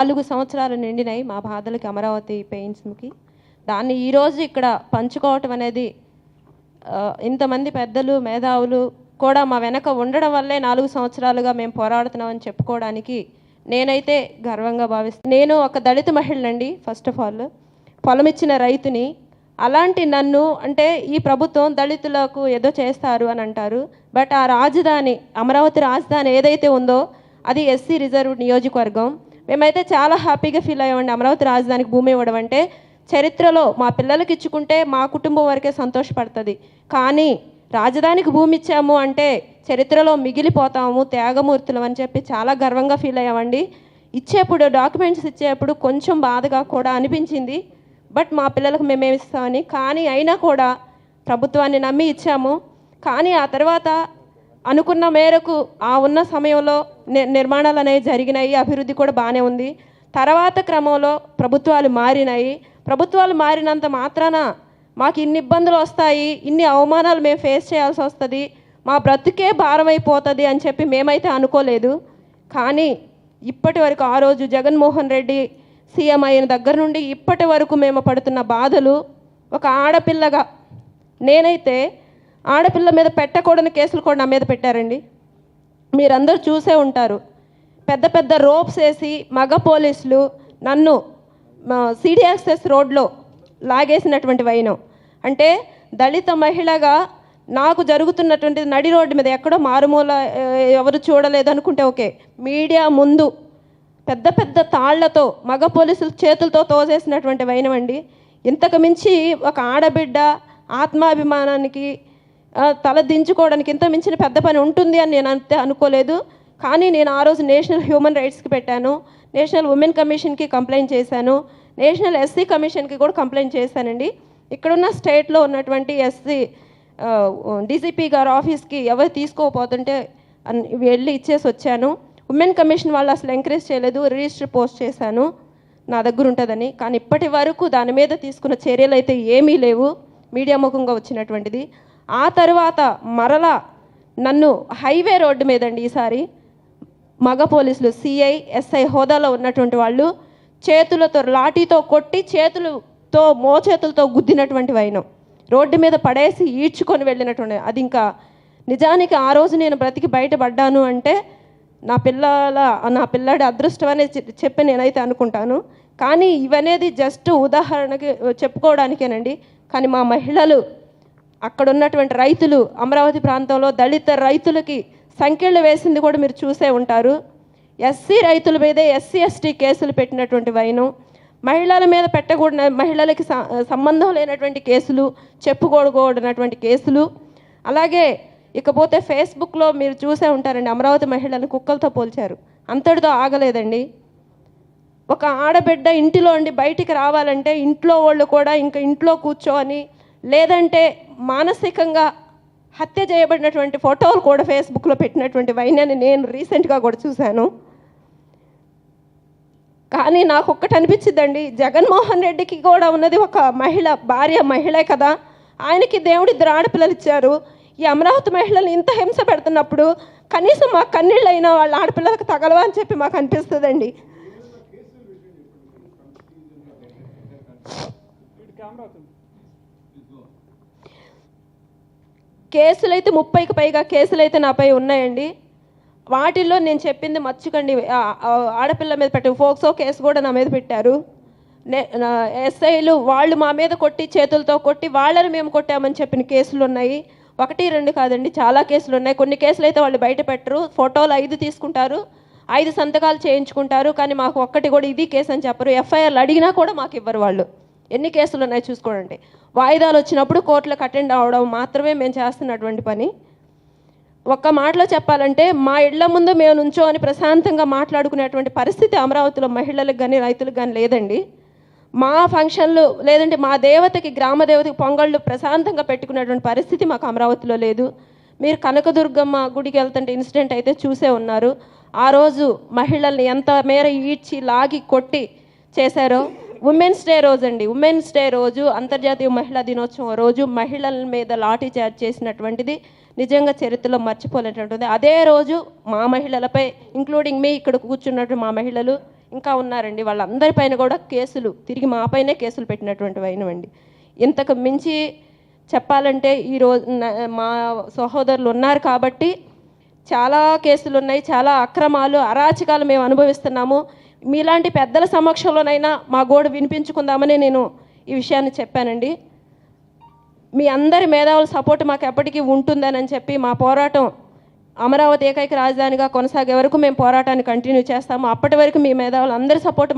నాలుగు సంవత్సరాలు నిండినాయి మా బాధలకి అమరావతి పెయిన్స్కి దాన్ని ఈరోజు ఇక్కడ పంచుకోవటం అనేది ఇంతమంది పెద్దలు మేధావులు కూడా మా వెనక ఉండడం వల్లే నాలుగు సంవత్సరాలుగా మేము పోరాడుతున్నామని చెప్పుకోవడానికి నేనైతే గర్వంగా భావిస్తాను నేను ఒక దళిత మహిళనండి ఫస్ట్ ఆఫ్ ఆల్ పొలం ఇచ్చిన రైతుని. అలాంటి నన్ను అంటే ఈ ప్రభుత్వం దళితులకు ఏదో చేస్తారు అని అంటారు. బట్ ఆ రాజధాని అమరావతి రాజధాని ఏదైతే ఉందో అది ఎస్సీ రిజర్వ్ నియోజకవర్గం. మేమైతే చాలా హ్యాపీగా ఫీల్ అయ్యామండి. అమరావతి రాజధానికి భూమి ఇవ్వడం అంటే చరిత్రలో మా పిల్లలకి ఇచ్చుకుంటే మా కుటుంబం వరకే సంతోషపడుతుంది. కానీ రాజధానికి భూమి ఇచ్చాము అంటే చరిత్రలో మిగిలిపోతాము త్యాగమూర్తులు అని చెప్పి చాలా గర్వంగా ఫీల్ అయ్యామండి. ఇచ్చేప్పుడు డాక్యుమెంట్స్ ఇచ్చేప్పుడు కొంచెం బాధగా కూడా అనిపించింది. బట్ మా పిల్లలకు మేమేమి ఇస్తామని కానీ అయినా కూడా ప్రభుత్వాన్ని నమ్మి ఇచ్చాము. కానీ ఆ తర్వాత అనుకున్న మేరకు ఆ ఉన్న సమయంలో ని- నిర్మాణాలు అనేవి జరిగినాయి అభివృద్ధి కూడా బాగానే ఉంది. తర్వాత క్రమంలో ప్రభుత్వాలు మారినాయి. ప్రభుత్వాలు మారినంత మాత్రాన మాకు ఇన్ని ఇబ్బందులు వస్తాయి ఇన్ని అవమానాలు మేము ఫేస్ చేయాల్సి వస్తుంది మా బ్రతుకే భారం అయిపోతుంది అని చెప్పి మేమైతే అనుకోలేదు. కానీ ఇప్పటి వరకు ఆ రోజు జగన్మోహన్ రెడ్డి సీఎం అయిన దగ్గర నుండి ఇప్పటి వరకు మేము పడుతున్న బాధలు ఒక ఆడపిల్లగా నేనైతే ఆడపిల్ల మీద పెట్టకూడని కేసులు కూడా నా మీద పెట్టారండి. మీరందరూ చూసే ఉంటారు. పెద్ద పెద్ద రోప్స్ వేసి మగ పోలీసులు నన్ను సిడి యాక్సెస్ రోడ్లో లాగేసినటువంటి వైనం. అంటే దళిత మహిళగా నాకు జరుగుతున్నటువంటి నడి రోడ్డు మీద ఎక్కడో మారుమూల ఎవరు చూడలేదు అనుకుంటే ఓకే. మీడియా ముందు పెద్ద పెద్ద తాళ్ళతో మగ పోలీసులు చేతులతో తోసేసినటువంటి వైనం అండి. ఇంతకు మించి ఒక ఆడబిడ్డ ఆత్మాభిమానానికి తల దించుకోవడానికి ఇంత మించిన పెద్ద పని ఉంటుంది అని నేను అంతే అనుకోలేదు. కానీ నేను ఆ రోజు నేషనల్ హ్యూమన్ రైట్స్కి పెట్టాను. నేషనల్ ఉమెన్ కమిషన్కి కంప్లైంట్ చేశాను. నేషనల్ ఎస్సీ కమిషన్కి కూడా కంప్లైంట్ చేశానండి. ఇక్కడున్న స్టేట్లో ఉన్నటువంటి ఎస్సీ డీసీపీ గారు ఆఫీస్కి ఎవరు తీసుకోకపోతుంటే వెళ్ళి ఇచ్చేసి వచ్చాను. ఉమెన్ కమిషన్ వాళ్ళు అసలు ఎంకరేజ్ చేయలేదు. రిజిస్టర్ పోస్ట్ చేశాను. నా దగ్గర ఉంటుందని. కానీ ఇప్పటి వరకు దాని మీద తీసుకున్న చర్యలు అయితే ఏమీ లేవు. మీడియా ముఖంగా వచ్చినటువంటిది. ఆ తర్వాత మరలా నన్ను హైవే రోడ్డు మీదండి ఈసారి మగ పోలీసులు సిఐ ఎస్ఐ హోదాలో ఉన్నటువంటి వాళ్ళు చేతులతో లాఠీతో కొట్టి చేతులతో మోచేతులతో గుద్దినటువంటి వైనం. రోడ్డు మీద పడేసి ఈడ్చుకొని వెళ్ళినటువంటి అది ఇంకా నిజానికి ఆ రోజు నేను బ్రతికి బయటపడ్డాను అంటే నా పిల్లల నా పిల్లాడి అదృష్టం అనే చెప్పి నేనైతే అనుకుంటాను. కానీ ఇవనేది జస్ట్ ఉదాహరణకి చెప్పుకోవడానికేనండి. కానీ మా మహిళలు అక్కడ ఉన్నటువంటి రైతులు అమరావతి ప్రాంతంలో దళిత రైతులకి సంఖ్యలు వేసింది కూడా మీరు చూసే ఉంటారు. ఎస్సీ రైతుల మీదే ఎస్సీ ఎస్టీ కేసులు పెట్టినటువంటి వైనం. మహిళల మీద పెట్టకూడని మహిళలకి సంబంధం లేనటువంటి కేసులు చెప్పుకోకూడనటువంటి కేసులు. అలాగే ఇకపోతే ఫేస్బుక్లో మీరు చూసే ఉంటారండి అమరావతి మహిళలను కుక్కలతో పోల్చారు. అంతటితో ఆగలేదండి. ఒక ఆడబిడ్డ ఇంటిలో ఉండి బయటికి రావాలంటే ఇంట్లో వాళ్ళు కూడా ఇంకా ఇంట్లో కూర్చోని లేదంటే మానసికంగా హత్య చేయబడినటువంటి ఫోటోలు కూడా ఫేస్బుక్లో పెట్టినటువంటి వైన్యాన్ని నేను రీసెంట్గా కూడా చూశాను. కానీ నాకు ఒక్కటి అనిపించిందండి జగన్మోహన్ రెడ్డికి కూడా ఉన్నది ఒక మహిళ భార్య మహిళే కదా. ఆయనకి దేవుడు ఇద్దరు ఆడపిల్లలు ఇచ్చారు. ఈ అమరావతి మహిళలు ఇంత హింస పెడుతున్నప్పుడు కనీసం మా కన్నీళ్ళైనా వాళ్ళ ఆడపిల్లలకు తగలవా అని చెప్పి మాకు అనిపిస్తుందండి. కేసులు అయితే ముప్పైకి పైగా కేసులు అయితే నాపై ఉన్నాయండి. వాటిల్లో నేను చెప్పింది మర్చుకండి ఆడపిల్ల మీద పెట్టు ఫోక్సో కేసు కూడా నా మీద పెట్టారు. నే- నా ఎస్ఐలు వాళ్ళు మా మీద కొట్టి చేతులతో కొట్టి వాళ్ళని మేము కొట్టామని చెప్పిన కేసులు ఉన్నాయి. ఒకటి రెండు కాదండి చాలా కేసులు ఉన్నాయి. కొన్ని కేసులు అయితే వాళ్ళు బయట పెట్టరు. ఫోటోలు ఐదు తీసుకుంటారు. ఐదు సంతకాలు చేయించుకుంటారు. కానీ మాకు ఒక్కటి కూడా ఇది కేసు అని చెప్పరు. ఎఫ్ఐఆర్లు అడిగినా కూడా మాకు ఇవ్వరు వాళ్ళు. ఎన్ని కేసులు ఉన్నాయి చూసుకోండి వాయిదాలు వచ్చినప్పుడు కోర్టులకు అటెండ్ అవ్వడం మాత్రమే మేము చేస్తున్నటువంటి పని. ఒక్క మాటలో చెప్పాలంటే మా ఇళ్ళ ముందు మేము నుంచో అని ప్రశాంతంగా మాట్లాడుకునేటువంటి పరిస్థితి అమరావతిలో మహిళలకు కానీ రైతులకు కానీ లేదండి. మా ఫంక్షన్లు లేదంటే మా దేవతకి గ్రామ దేవతకి పొంగళ్ళు ప్రశాంతంగా పెట్టుకునేటువంటి పరిస్థితి మాకు అమరావతిలో లేదు. మీరు కనకదుర్గమ్మ గుడికి వెళ్తుంటే ఇన్సిడెంట్ అయితే చూసే ఉన్నారు. ఆ రోజు మహిళల్ని ఎంత మేర ఈడ్చి లాగి కొట్టి చేశారో ఉమెన్స్ డే రోజు అండి. ఉమెన్స్ డే రోజు అంతర్జాతీయ మహిళా దినోత్సవం రోజు మహిళల మీద లాఠీ చార్జ్ చేసినటువంటిది నిజంగా చరిత్రలో మర్చిపోలేనటువంటిది. అదే రోజు మా మహిళలపై ఇంక్లూడింగ్ మీ ఇక్కడ కూర్చున్నట్టు మా మహిళలు ఇంకా ఉన్నారండి. వాళ్ళందరిపైన కూడా కేసులు తిరిగి మాపైనే కేసులు పెట్టినటువంటి వైనవండి ఇంతకు మించి చెప్పాలంటే ఈరోజు మా సహోదరులు ఉన్నారు కాబట్టి చాలా కేసులు ఉన్నాయి చాలా అక్రమాలు అరాచకాలు మేము అనుభవిస్తున్నాము. మీలాంటి పెద్దల సమక్షంలోనైనా మా గోడు వినిపించుకుందామని నేను ఈ విషయాన్ని చెప్పానండి. మీ అందరి మేధావుల సపోర్ట్ మాకు ఎప్పటికీ ఉంటుందని చెప్పి మా పోరాటం అమరావతి ఏకైక రాజధానిగా కొనసాగే వరకు మేము పోరాటాన్ని కంటిన్యూ చేస్తాము. అప్పటి వరకు మీ మేధావులు అందరి సపోర్ట్